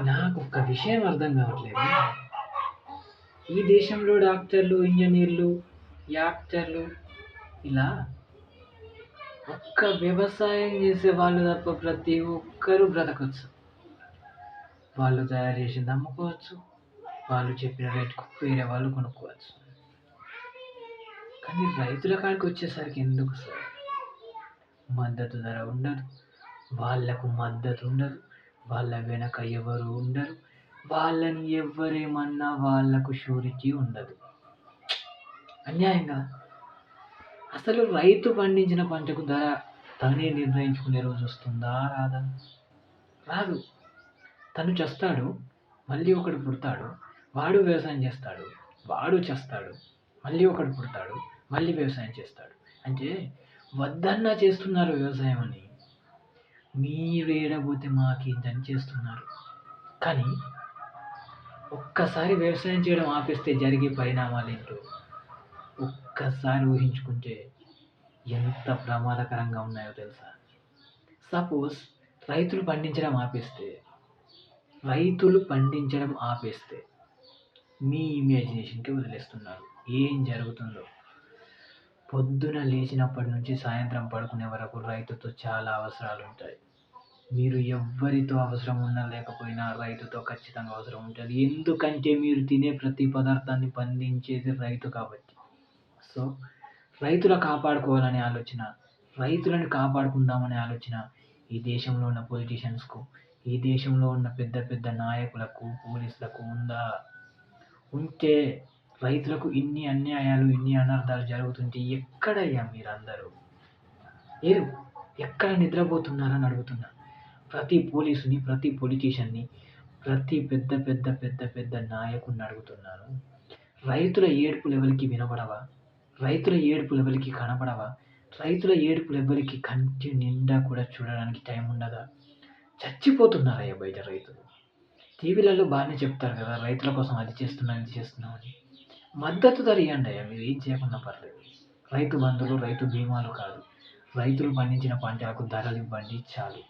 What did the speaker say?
నాకు ఒక్క విషయం అర్థం కావట్లేదు. ఈ దేశంలో డాక్టర్లు ఇంజనీర్లు యాక్టర్లు ఇలా ఒక్క వ్యవసాయం చేసే వాళ్ళు తప్ప ప్రతి ఒక్కరూ బ్రతకొచ్చు. వాళ్ళు తయారు చేసింది అమ్ముకోవచ్చు వాళ్ళు చెప్పిన రేటుకు వేరే వాళ్ళు కొనుక్కోవచ్చు. కానీ రైతుల కాడికి వచ్చేసరికి ఎందుకు సార్? మద్దతు ధర ఉండదు. వాళ్ళకు మద్దతు ఉండదు. వాళ్ళ వెనక ఎవరు ఉండరు. వాళ్ళని ఎవరేమన్నా వాళ్ళకు షూరిటీ ఉండదు. అన్యాయంగా? అసలు రైతు పండించిన పంటకు ధర తనే నిర్ణయించుకునే రోజు వస్తుందా రాదా? రాదు. తను చేస్తాడు మళ్ళీ ఒకడు పుడతాడు వాడు వ్యవసాయం చేస్తాడు వాడు చేస్తాడు మళ్ళీ ఒకడు పుడతాడు మళ్ళీ వ్యవసాయం చేస్తాడు. అంటే వద్దన్నా చేస్తున్నారు వ్యవసాయం అని. మీరు ఏడబోతే మాకేంటని చేస్తున్నారు? కానీ ఒక్కసారి వ్యవసాయం చేయడం ఆపేస్తే జరిగే పరిణామాలు ఏంటో ఒక్కసారి ఊహించుకుంటే ఎంత ప్రమాదకరంగా ఉన్నాయో తెలుసా? సపోజ్ రైతులు పండించడం ఆపేస్తే రైతులు పండించడం ఆపేస్తే మీ ఇమాజినేషన్కి వదిలేస్తున్నారు. ఏం జరుగుతుందో? పొద్దున లేచినప్పటి నుంచి సాయంత్రం పడుకునే వరకు రైతుతో చాలా అవసరాలు ఉంటాయి మీరు ఎవ్వరితో అవసరం ఉన్నా లేకపోయినా రైతుతో ఖచ్చితంగా అవసరం ఉంటుంది. ఎందుకంటే మీరు తినే ప్రతి పదార్థాన్ని పండించేది రైతు కాబట్టి. సో రైతుల కాపాడుకోవాలనే ఆలోచన రైతులను కాపాడుకుందామనే ఆలోచన ఈ దేశంలో ఉన్న పొలిటీషియన్స్కు ఈ దేశంలో ఉన్న పెద్ద పెద్ద నాయకులకు పోలీసులకు ఉందా? ఉంటే రైతులకు ఇన్ని అన్యాయాలు ఇన్ని అనర్థాలు జరుగుతుంటే ఎక్కడయ్యా మీరందరూ? లేరు ఎక్కడ నిద్రపోతున్నారని అడుగుతున్నారు ప్రతి పోలీసుని ప్రతి పొలిటీషియన్ని ప్రతి పెద్ద పెద్ద పెద్ద పెద్ద నాయకుడిని అడుగుతున్నాను. రైతుల ఏడుపులు ఎవరికి వినబడవా రైతుల ఏడుపులు ఎవరికి కనబడవా రైతుల ఏడుపులు ఎవరికి కంటి నిండా కూడా చూడడానికి టైం ఉండదా? చచ్చిపోతున్నారయ్యా బయట రైతులు. టీవీలలో బాగానే చెప్తారు కదా రైతుల కోసం అది చేస్తున్నాం ఇది చేస్తున్నాం అని. మద్దతు ధర ఇవ్వండి అయ్యా మీరు ఏం చేయకుండా పర్లేదు. రైతు బంధువులు రైతు బీమాలు కాదు. రైతులు పండించిన పంటలకు ధరలు ఇవ్వండి చాలు.